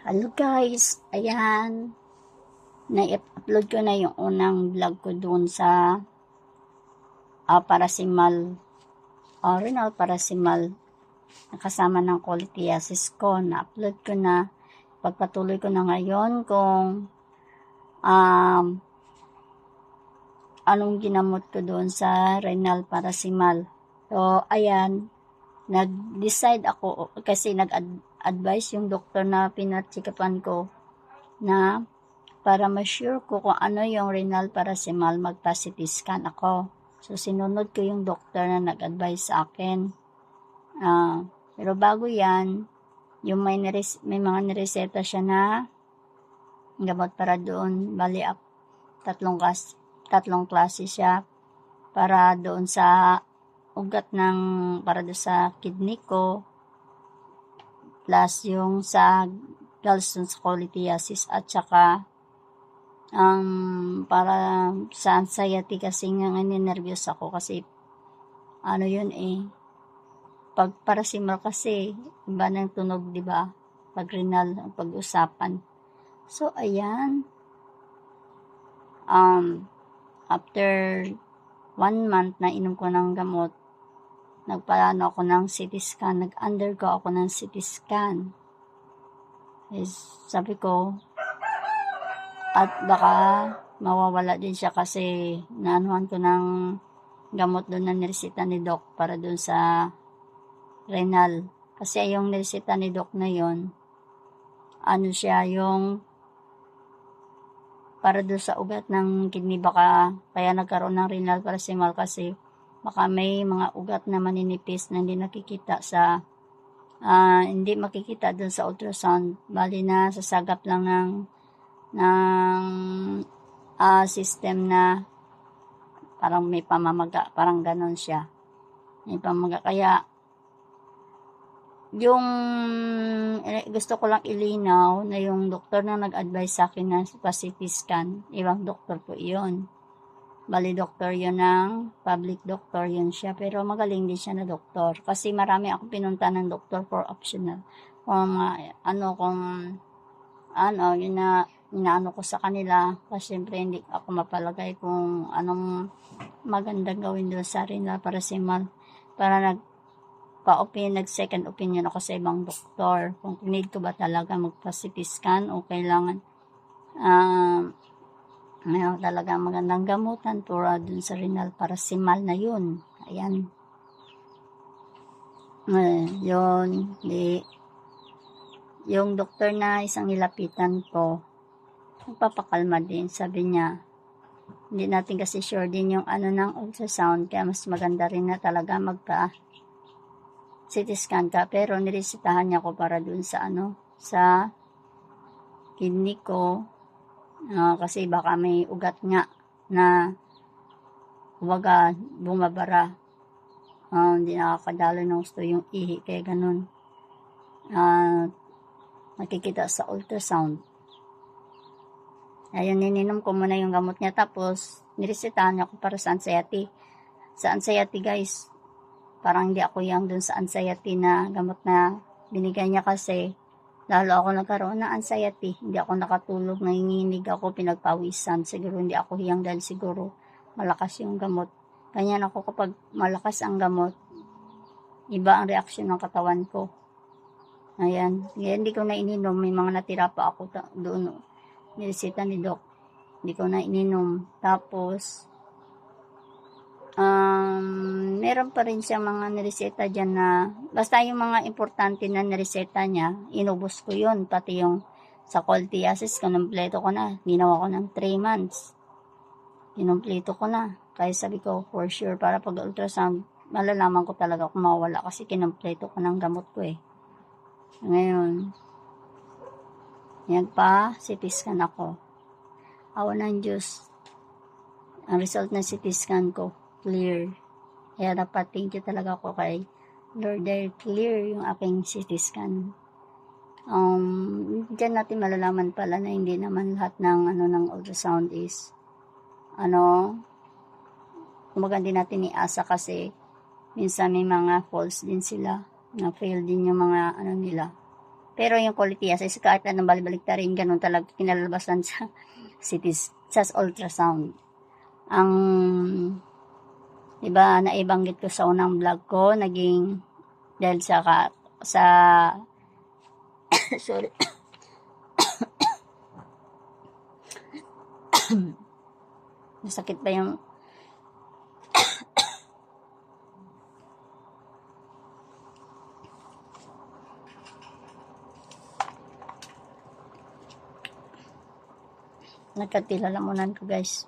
Hello guys, ayan. Na-upload ko na yung unang vlog ko doon sa uh, Parasimal uh, Renal Parasimal nakasama ng Colitiasis ko. Na-upload ko na. Pagpatuloy ko na ngayon kung um, anong ginamot ko doon sa renal parasimal. So, ayan, nag-decide ako kasi nag-advise yung doktor na pinatsikapan ko na para ma-sure ko kung ano yung renal parasimal, magpa-CT scan ako. So, sinunod ko yung doktor na nag-advise sa akin. Uh, pero bago yan, yung may, nires- may mga nireseta siya na gamot para doon, bali up, tatlong, klas, tatlong klase siya para doon sa ugat ng para doon sa kidney ko plus yung sa gallstones cholitiasis at saka um, para sa anxiety kasi nga nervous ako kasi ano yun eh pag parasimal kasi iba ng tunog di ba? Pag renal ang pag-usapan. So ayan. Um after one month na inom ko ng gamot nagpaano ako ng CT scan, nag-undergo ako ng CT scan. Is, sabi ko, at baka mawawala din siya kasi naanuhan ko ng gamot doon na niresita ni Doc para doon sa renal. Kasi yung niresita ni Doc na yon ano siya, yung para doon sa ugat ng kidney baka kaya nagkaroon ng renal parasimal kasi baka may mga ugat na maninipis na hindi nakikita sa uh, hindi makikita dun sa ultrasound. Bali na sasagap lang ng ng uh, system na parang may pamamaga parang ganon siya. May pamamaga. Kaya yung eh, gusto ko lang ilinaw na yung doktor na nag-advise sa akin na pa-CT scan, ibang doktor po iyon Bali, doktor yun ng public doctor yun siya. Pero magaling din siya na doktor. Kasi marami akong pinunta ng doktor for optional. Kung uh, ano, kung ano, yun na inaano ko sa kanila. Kasi syempre hindi ako mapalagay kung anong magandang gawin doon sa renal para si mal para nag pa-opinion, nag-second opinion ako sa ibang doktor. Kung need ko ba talaga magpa-CT scan o kailangan um, mayroon talaga magandang gamutan para dun sa renal parasimal na yun. Ayan. Uh, yun. Di, yung doktor na isang nilapitan ko, nagpapakalma din. Sabi niya, hindi natin kasi sure din yung ano ng ultrasound, kaya mas maganda rin na talaga magpa CT scan ka. Pero niresitahan niya ko para dun sa ano, sa kidney ko, Uh, kasi baka may ugat nga na waga bumabara. Uh, hindi nakakadalo ng gusto yung ihi kaya ganun. Uh, nakikita sa ultrasound. Ayun, nininom ko muna yung gamot niya. Tapos, niresetahan niya ako para sa anxiety. Sa anxiety, guys, parang hindi ako yung dun sa anxiety na gamot na binigay niya kasi Lalo ako nagkaroon ng anxiety. Hindi ako nakatulog, nanginginig ako, pinagpawisan. Siguro hindi ako hiyang dahil siguro malakas yung gamot. Ganyan ako kapag malakas ang gamot, iba ang reaksyon ng katawan ko. Ayan. Ngayon, hindi ko na ininom. May mga natira pa ako doon. Niresita ni Doc. Hindi ko na ininom. Tapos, um, meron pa rin siya mga nireseta dyan na, basta yung mga importante na nireseta niya, inubos ko yun, pati yung sa coltiasis, kinumpleto ko na, ginawa ko ng 3 months. Kinumpleto ko na. Kaya sabi ko, for sure, para pag ultrasound, malalaman ko talaga kung mawala kasi kinumpleto ko ng gamot ko eh. Ngayon, yan pa, CT scan ako. Awa ng Diyos. Ang result ng CT scan ko, clear. Kaya dapat thank you talaga ako kay Lord dahil clear yung aking CT scan. Um, dyan natin malalaman pala na hindi naman lahat ng ano ng ultrasound is ano kumbaga din natin iasa kasi minsan may mga false din sila na fail din yung mga ano nila Pero yung cholestasis, kahit anong balibalik ta rin, ganun talaga kinalabasan sa CT, sa ultrasound. Ang, diba, naibanggit ko sa unang vlog ko, naging, dahil sa, ka, sa, sorry, Nasakit ba yung Nagkatila lamunan ko guys.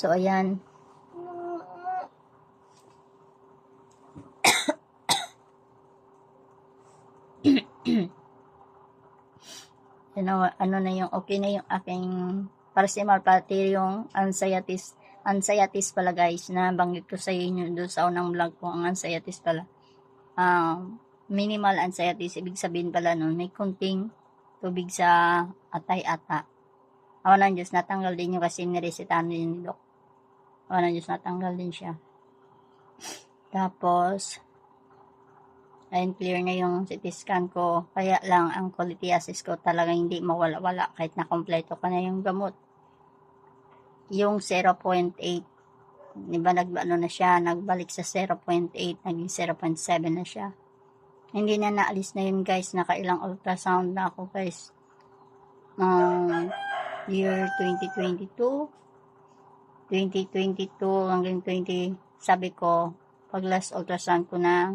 So ayan. ano, ano na yung okay na yung aking paracetamol pati yung anxieties anxieties pala guys na banggit ko sa inyo doon sa unang vlog ko ang anxieties pala. Um, minimal anxieties ibig sabihin pala nun may kunting tubig sa atay ata awa ng Diyos natanggal din yung kasi niresetahan din ni Doc awa ng Diyos natanggal din siya. Tapos ayun clear na yung CT scan ko. Kaya lang ang cholestasis ko talaga hindi mawala-wala. Kahit na kompleto ka na yung gamot. Yung 0.8 di ba nag ano na siya nagbalik sa 0.8 naging 0.7 na siya. Hindi na naalis na yun guys. Nakailang ultrasound na ako guys. Um, year 2022 2022 hanggang 20 sabi ko pag last ultrasound ko na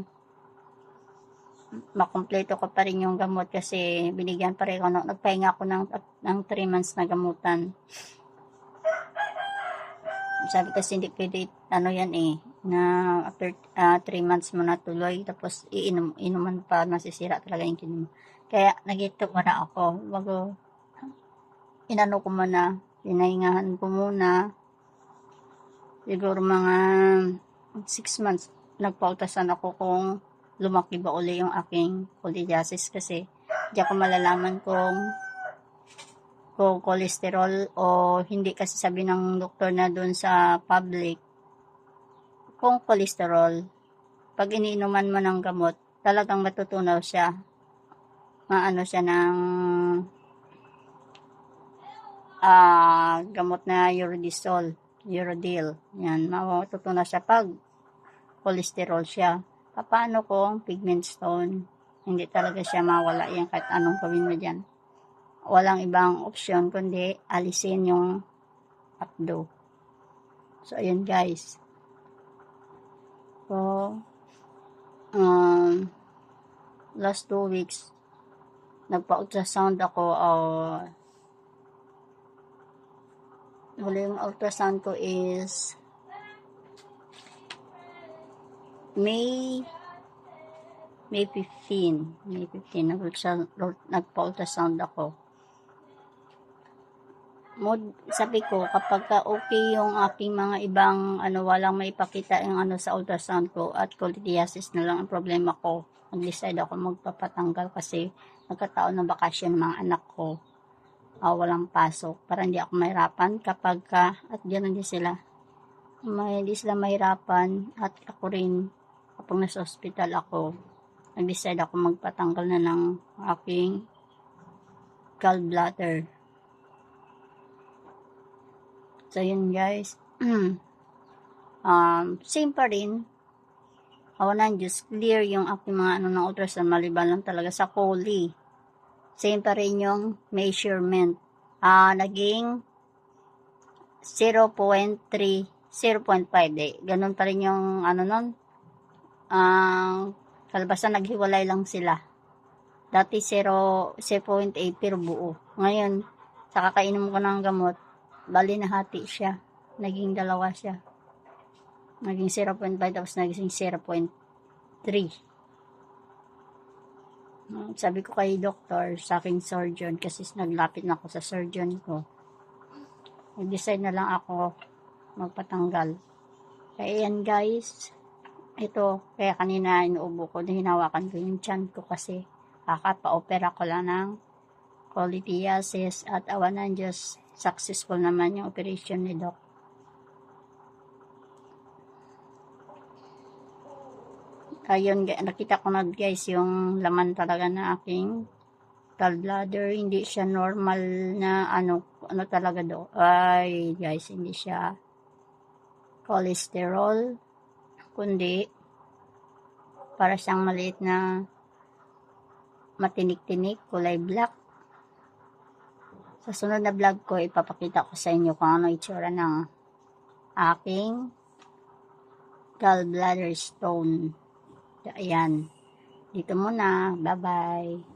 makumpleto ko pa rin yung gamot kasi binigyan pa rin ako, no, nagpahinga ako ng, ng 3 months na gamutan. Sabi kasi hindi pwede, ano yan eh, na after 3 uh, months mo na tuloy, tapos iinom, inuman pa, nasisira talaga yung kinom. Kaya nagito muna ako, bago inano ko muna, pinahingahan ko muna, siguro mga 6 months, nagpautasan ako kung lumaki ba uli yung aking cholestasis kasi di ako malalaman kung kung cholesterol o hindi kasi sabi ng doktor na doon sa public kung cholesterol pag iniinuman mo ng gamot talagang matutunaw siya maano siya ng uh, gamot na urodisol urodil yan matutunaw siya pag cholesterol siya paano kung pigment stone? Hindi talaga siya mawala yan kahit anong gawin mo dyan. Walang ibang option kundi alisin yung updo. So, ayun guys. So, um, last two weeks, nagpa-ultrasound ako uh, huli yung ultrasound ko is May May 15. May 15. Nagpa-ultrasound ako. Mod, sabi ko, kapag ka okay yung aking mga ibang, ano, walang may pakita yung ano sa ultrasound ko at cholestasis na lang ang problema ko, mag-decide ako magpapatanggal kasi nagkataon ng bakasyon ng mga anak ko. Uh, walang pasok para hindi ako mahirapan kapag ka, at ganoon din sila, may, hindi sila mahirapan at ako rin kapag nasa hospital ako, nag-decide ako magpatanggal na ng aking gallbladder. So, yun guys. um, same pa rin. Awa na just clear yung aking mga ano ng ultrasound maliban lang talaga sa Coley. Same pa rin yung measurement. Uh, naging 0.3 0.5 eh. Ganun pa rin yung ano nun, ang uh, kalbasan naghiwalay lang sila. Dati 0, 0.8 pero buo. Ngayon, sa kakainom ko ng gamot, bali na hati siya. Naging dalawa siya. Naging 0.5 tapos naging 0.3. Sabi ko kay doktor, sa aking surgeon, kasi naglapit na ako sa surgeon ko. Nag-decide na lang ako magpatanggal. Kaya yan guys, ito, kaya kanina inuubo ko, hinawakan ko yung chan ko kasi kakapa-opera ko lang ng cholestasis at awan ng Diyos, successful naman yung operation ni Doc. Ayun, gu- nakita ko na guys, yung laman talaga na aking gallbladder. Hindi siya normal na ano, ano talaga do. Ay, guys, hindi siya cholesterol, kundi para siyang maliit na matinik-tinik, kulay black. Sa sunod na vlog ko, ipapakita ko sa inyo kung ano itsura ng aking gallbladder stone. Ayan. Dito muna. Bye-bye.